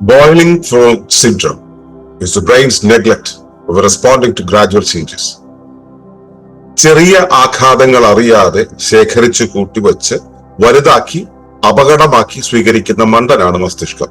Boiling throat syndrome is the brain's neglect of responding to gradual changes. ചെറിയ ആഘാതങ്ങൾ അറിയാതെ ശേഖരിച്ചു കൂട്ടിവച്ച് വലുതാക്കി അപകടമാക്കി സ്വീകരിക്കുന്ന മണ്ടനാണ് മസ്തിഷ്കം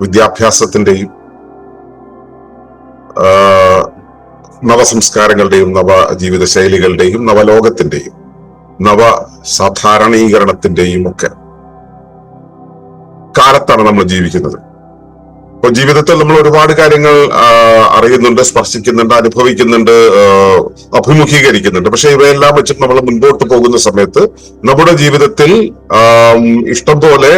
വിദ്യാഭ്യാസത്തിന്റെയും നവസംസ്കാരങ്ങളുടെയും നവ ജീവിത ശൈലികളുടെയും നവലോകത്തിന്റെയും നവ സാധാരണീകരണത്തിന്റെയും ഒക്കെ കാലത്താണ് നമ്മൾ ജീവിക്കുന്നത്. ഇപ്പൊ ജീവിതത്തിൽ നമ്മൾ ഒരുപാട് കാര്യങ്ങൾ അറിയുന്നുണ്ട് സ്പർശിക്കുന്നുണ്ട് അനുഭവിക്കുന്നുണ്ട് അഭിമുഖീകരിക്കുന്നുണ്ട്. പക്ഷെ ഇവയെല്ലാം വെച്ച് നമ്മൾ മുൻപോട്ട് പോകുന്ന സമയത്ത് നമ്മുടെ ജീവിതത്തിൽ ഇഷ്ടം പോലെ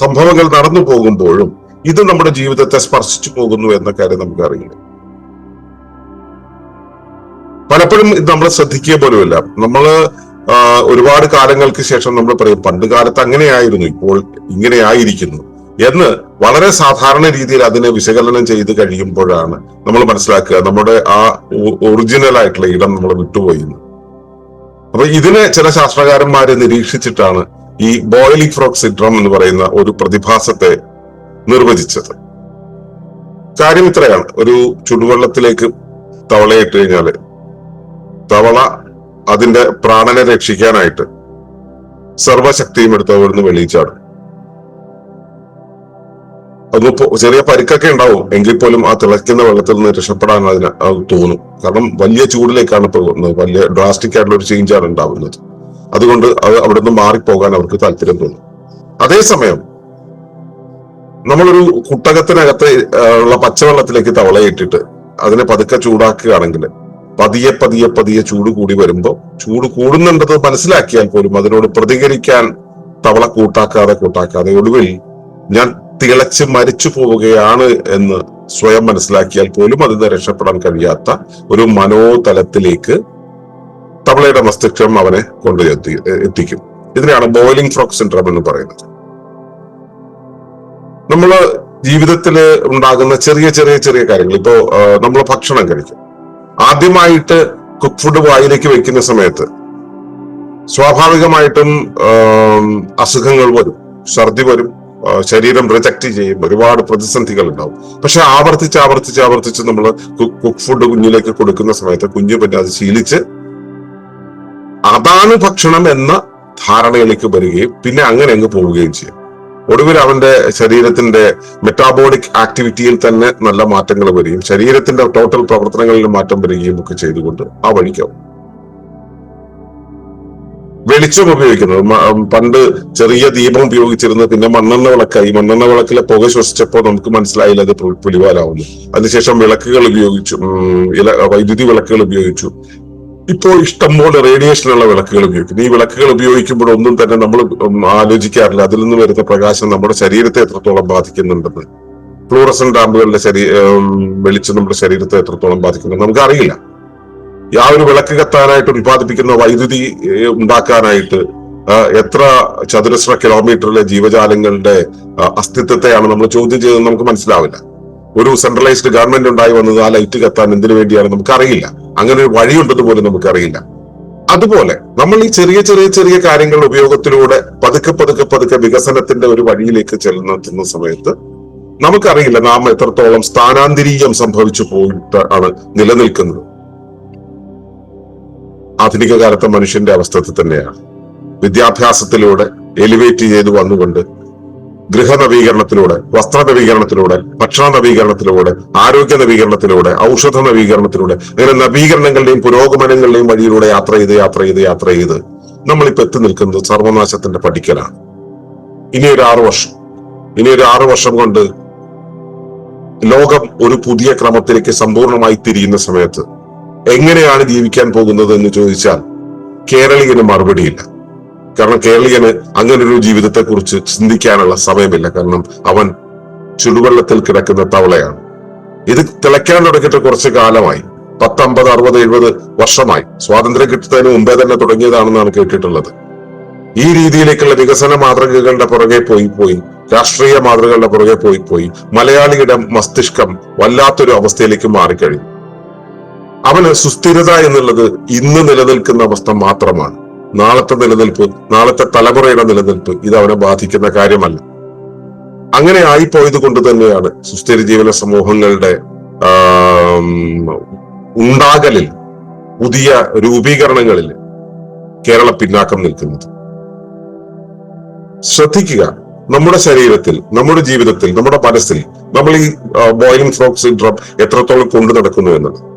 സംഭവങ്ങൾ നടന്നു പോകുമ്പോഴും ഇത് നമ്മുടെ ജീവിതത്തെ സ്പർശിച്ചു പോകുന്നു എന്ന കാര്യം നമുക്ക് അറിയില്ല പലപ്പോഴും ഇത് നമ്മൾ ശ്രദ്ധിക്കുക പോലുമില്ല. നമ്മൾ ഒരുപാട് കാലങ്ങൾക്ക് ശേഷം നമ്മൾ പറയും പണ്ട് കാലത്ത് അങ്ങനെയായിരുന്നു ഇപ്പോൾ ഇങ്ങനെയായിരിക്കുന്നു. എന്ന് വളരെ സാധാരണ രീതിയിൽ അതിനെ വിശകലനം ചെയ്ത് കഴിയുമ്പോഴാണ് നമ്മൾ മനസ്സിലാക്കുക നമ്മുടെ ആ ഒറിജിനൽ ആയിട്ടുള്ള ഇടം നമ്മൾ വിട്ടുപോയി എന്ന്. അപ്പൊ ഇതിനെ ചില ശാസ്ത്രകാരന്മാരെ നിരീക്ഷിച്ചിട്ടാണ് ഈ ബോയിലിംഗ് ഫ്രോക്ക് സിൻഡ്രോം എന്ന് പറയുന്ന ഒരു പ്രതിഭാസത്തെ നിർവചിച്ചത്. കാര്യം ഇത്രയാണ്. ഒരു ചുടുവെള്ളത്തിലേക്ക് തവളയിട്ട് കഴിഞ്ഞാൽ തവള അതിന്റെ പ്രാണനെ രക്ഷിക്കാനായിട്ട് സർവശക്തിയും എടുത്ത് അവിടുന്ന് വെളിയിച്ചാടും. അത് ചെറിയ പരിക്കൊക്കെ ഉണ്ടാവും. എങ്കിൽ പോലും ആ തിളയ്ക്കുന്ന വെള്ളത്തിൽ നിന്ന് രക്ഷപ്പെടാൻ അതിന് അത് തോന്നും. കാരണം വലിയ ചൂടിലേക്കാണ് പോകുന്നത് വലിയ ഡ്രാസ്റ്റിക് ആയിട്ടുള്ള ഒരു ചേഞ്ചാണ് ഉണ്ടാവുന്നത്. അതുകൊണ്ട് അത് അവിടുന്ന് മാറിപ്പോകാൻ അവർക്ക് താല്പര്യം തോന്നും. അതേസമയം നമ്മളൊരു കുട്ടകത്തിനകത്ത് ഉള്ള പച്ചവെള്ളത്തിലേക്ക് തവളയിട്ടിട്ട് അതിനെ പതുക്കെ ചൂടാക്കുകയാണെങ്കിൽ പതിയെ പതിയെ പതിയെ ചൂട് കൂടി വരുമ്പോൾ ചൂട് കൂടുന്നുണ്ടത് മനസ്സിലാക്കിയാൽ പോലും അതിനോട് പ്രതികരിക്കാൻ തവള കൂട്ടാക്കാതെ കൂട്ടാക്കാതെ ഒടുവിൽ ഞാൻ തിളച്ച് മരിച്ചു പോവുകയാണ് എന്ന് സ്വയം മനസ്സിലാക്കിയാൽ പോലും അതിന് രക്ഷപ്പെടാൻ കഴിയാത്ത ഒരു മനോതലത്തിലേക്ക് തവളയുടെ മസ്തിഷ്കം അവനെ കൊണ്ട് എത്തി എത്തിക്കും. ഇതിനെയാണ് ബോയിലിംഗ് ഫ്രോക്ക് സിൻഡ്രോം എന്ന് പറയുന്നത്. നമ്മൾ ജീവിതത്തിൽ ഉണ്ടാകുന്ന ചെറിയ ചെറിയ ചെറിയ കാര്യങ്ങൾ. ഇപ്പോ നമ്മൾ ഭക്ഷണം കഴിക്കും. ആദ്യമായിട്ട് കുക്ക് ഫുഡ് വായിലേക്ക് വെക്കുന്ന സമയത്ത് സ്വാഭാവികമായിട്ടും അസുഖങ്ങൾ വരും. ഛർദി വരും. ശരീരം റിജക്ട് ചെയ്യും. ഒരുപാട് പ്രതിസന്ധികൾ ഉണ്ടാവും. പക്ഷെ ആവർത്തിച്ച് ആവർത്തിച്ച് ആവർത്തിച്ച് നമ്മൾ കുക്ക് ഫുഡ് കുഞ്ഞിലേക്ക് കൊടുക്കുന്ന സമയത്ത് കുഞ്ഞു പിന്നെ അത് ശീലിച്ച് അതാണ് ഭക്ഷണം എന്ന ധാരണയിലേക്ക് വരികയും പിന്നെ അങ്ങനെ അങ്ങ് പോവുകയും ചെയ്യും. ഒടുവിൽ അവന്റെ ശരീരത്തിന്റെ മെറ്റാബോളിക് ആക്ടിവിറ്റിയിൽ തന്നെ നല്ല മാറ്റങ്ങൾ വരികയും ശരീരത്തിന്റെ ടോട്ടൽ പ്രവർത്തനങ്ങളിൽ മാറ്റം വരികയും ഒക്കെ ചെയ്തുകൊണ്ട് ആ വഴിക്കാവും വെളിച്ചം ഉപയോഗിക്കുന്നത്. പണ്ട് ചെറിയ ദീപം ഉപയോഗിച്ചിരുന്നത് പിന്നെ മണ്ണെണ്ണ വിളക്കായി. മണ്ണെണ്ണ വിളക്കിലെ പുക ശ്വസിച്ചപ്പോൾ നമുക്ക് മനസ്സിലായില്ല അത് പുലിവാലാവുന്നു അതിനുശേഷം വിളക്കുകൾ ഉപയോഗിച്ചു. ഇല വൈദ്യുതി വിളക്കുകൾ ഉപയോഗിച്ചു. ഇപ്പോൾ ഇഷ്ടംപോലെ റേഡിയേഷനുള്ള വിളക്കുകൾ ഉപയോഗിക്കുന്നു. ഈ വിളക്കുകൾ ഉപയോഗിക്കുമ്പോൾ ഒന്നും തന്നെ നമ്മൾ ആലോചിക്കാറില്ല. അതിൽ നിന്ന് വരുന്ന പ്രകാശം നമ്മുടെ ശരീരത്തെ എത്രത്തോളം ബാധിക്കുന്നുണ്ടെന്ന്. ഫ്ലൂറസൻ ലാമ്പുകളുടെ ശരീ വെളിച്ചം നമ്മുടെ ശരീരത്തെ എത്രത്തോളം ബാധിക്കുന്നു നമുക്കറിയില്ല. ആ ഒരു വിളക്ക് കത്താനായിട്ട് ഉൽപ്പാദിപ്പിക്കുന്ന വൈദ്യുതി ഉണ്ടാക്കാനായിട്ട് എത്ര ചതുരശ്ര കിലോമീറ്ററിലെ ജീവജാലങ്ങളുടെ അസ്തിത്വത്തെയാണ് നമ്മൾ ചോദ്യം ചെയ്തത് നമുക്ക് മനസ്സിലാവില്ല. ഒരു സെൻട്രലൈസ്ഡ് ഗവൺമെന്റ് ഉണ്ടായി വന്നത് ആ ലൈറ്റ് കത്താൻ എന്തിനു വേണ്ടിയാണ് നമുക്കറിയില്ല. അങ്ങനെ ഒരു വഴിയുണ്ടെന്ന് പോലും നമുക്കറിയില്ല. അതുപോലെ നമ്മൾ ഈ ചെറിയ ചെറിയ ചെറിയ കാര്യങ്ങൾ ഉപയോഗത്തിലൂടെ പതുക്കെ പതുക്കെ പതുക്കെ വികസനത്തിന്റെ ഒരു വഴിയിലേക്ക് ചെല്ലുന്ന സമയത്ത് നമുക്കറിയില്ല നാം എത്രത്തോളം സ്ഥാനാന്തരീയം സംഭവിച്ചു പോയിട്ട് ആണ് നിലനിൽക്കുന്നത്. ആധുനിക കാലത്തെ മനുഷ്യന്റെ അവസ്ഥ തന്നെയാണ്. വിദ്യാഭ്യാസത്തിലൂടെ എലിവേറ്റ് ചെയ്ത് വന്നുകൊണ്ട് ഗൃഹ നവീകരണത്തിലൂടെ വസ്ത്ര നവീകരണത്തിലൂടെ ഭക്ഷണ നവീകരണത്തിലൂടെ ആരോഗ്യ നവീകരണത്തിലൂടെ ഔഷധ നവീകരണത്തിലൂടെ അങ്ങനെ നവീകരണങ്ങളുടെയും പുരോഗമനങ്ങളുടെയും വഴിയിലൂടെ യാത്ര ചെയ്ത് യാത്ര ചെയ്ത് യാത്ര ചെയ്ത് നമ്മളിപ്പോ എത്തി നിൽക്കുന്നത് സർവനാശത്തിന്റെ പഠിക്കലാണ് ഇനി ഒരു ആറു വർഷം. ഇനി ഒരു ആറു വർഷം കൊണ്ട് ലോകം ഒരു പുതിയ ക്രമത്തിലേക്ക് സമ്പൂർണമായി തിരിയുന്ന സമയത്ത് എങ്ങനെയാണ് ജീവിക്കാൻ പോകുന്നത് എന്ന് ചോദിച്ചാൽ കേരളീയന് മറുപടിയില്ല. കാരണം കേരളീയന് അങ്ങനെ ഒരു ജീവിതത്തെ കുറിച്ച് ചിന്തിക്കാനുള്ള സമയമില്ല. കാരണം അവൻ ചുടുവെള്ളത്തിൽ കിടക്കുന്ന തവളയാണ്. ഇത് തിളയ്ക്കാൻ തുടങ്ങിയിട്ട് കുറച്ച് കാലമായി. പത്തമ്പത് അറുപത് എഴുപത് വർഷമായി. സ്വാതന്ത്ര്യം കിട്ടുന്നതിന് മുമ്പേ തന്നെ തുടങ്ങിയതാണെന്നാണ് കേട്ടിട്ടുള്ളത്. ഈ രീതിയിലേക്കുള്ള വികസന മാതൃകകളുടെ പുറകെ പോയി പോയി രാഷ്ട്രീയ മാതൃകകളുടെ പുറകെ പോയി പോയി മലയാളിയുടെ മസ്തിഷ്കം വല്ലാത്തൊരു അവസ്ഥയിലേക്ക് മാറിക്കഴിഞ്ഞു. അവന് സുസ്ഥിരത എന്നുള്ളത് ഇന്ന് നിലനിൽക്കുന്ന അവസ്ഥ മാത്രമാണ്. നാളത്തെ നിലനിൽപ്പ് നാളത്തെ തലമുറയുടെ നിലനിൽപ്പ് ഇത് അവനെ ബാധിക്കുന്ന കാര്യമല്ല. അങ്ങനെ ആയിപ്പോയത് കൊണ്ട് തന്നെയാണ് സുസ്ഥിര ജീവന സമൂഹങ്ങളുടെ ഉണ്ടാകലിൽ പുതിയ രൂപീകരണങ്ങളിൽ കേരള പിന്നാക്കം നിൽക്കുന്നത്. ശ്രദ്ധിക്കുക നമ്മുടെ ശരീരത്തിൽ നമ്മുടെ ജീവിതത്തിൽ നമ്മുടെ മനസ്സിൽ നമ്മൾ ഈ ബോയിലിംഗ് ഫ്രോക്സ് സിൻഡ്രോം എത്രത്തോളം കൊണ്ടു നടക്കുന്നു എന്നത്.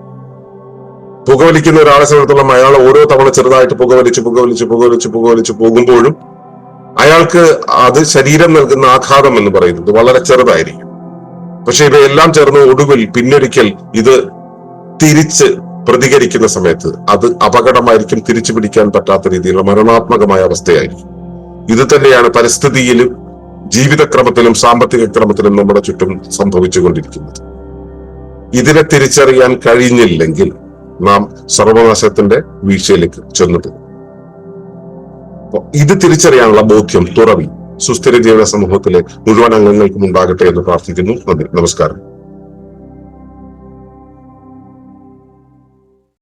പുകവലിക്കുന്ന ഒരാളെ സംബന്ധിച്ചിടത്തോളം അയാൾ ഓരോ തവണ ചെറുതായിട്ട് പുകവലിച്ച് പുകവലിച്ച് പുകവലിച്ച് പുകവലിച്ച് പോകുമ്പോഴും അയാൾക്ക് അത് ശരീരം നൽകുന്ന ആഘാതം എന്ന് പറയുന്നത് വളരെ ചെറുതായിരിക്കും. പക്ഷെ ഇവയെല്ലാം ചേർന്ന് ഒടുവിൽ പിന്നൊരിക്കൽ ഇത് തിരിച്ച് പ്രതികരിക്കുന്ന സമയത്ത് അത് അപകടമായിരിക്കും തിരിച്ചു പിടിക്കാൻ പറ്റാത്ത രീതിയിലുള്ള മരണാത്മകമായ അവസ്ഥയായിരിക്കും. ഇത് തന്നെയാണ് പരിസ്ഥിതിയിലും ജീവിതക്രമത്തിലും സാമ്പത്തിക ക്രമത്തിലും നമ്മുടെ ചുറ്റും സംഭവിച്ചുകൊണ്ടിരിക്കുന്നത്. ഇതിനെ തിരിച്ചറിയാൻ കഴിഞ്ഞില്ലെങ്കിൽ നാം സർവനാശത്തിന്റെ വീഴ്ചയിലേക്ക് ചെന്നത് ഇത് തിരിച്ചറിയാനുള്ള ബോധ്യം തുറവി. സുസ്ഥിര ജീവന സമൂഹത്തിലെ മുഴുവൻ അംഗങ്ങൾക്കും ഉണ്ടാകട്ടെ എന്ന് പ്രാർത്ഥിക്കുന്നു. നന്ദി. നമസ്കാരം.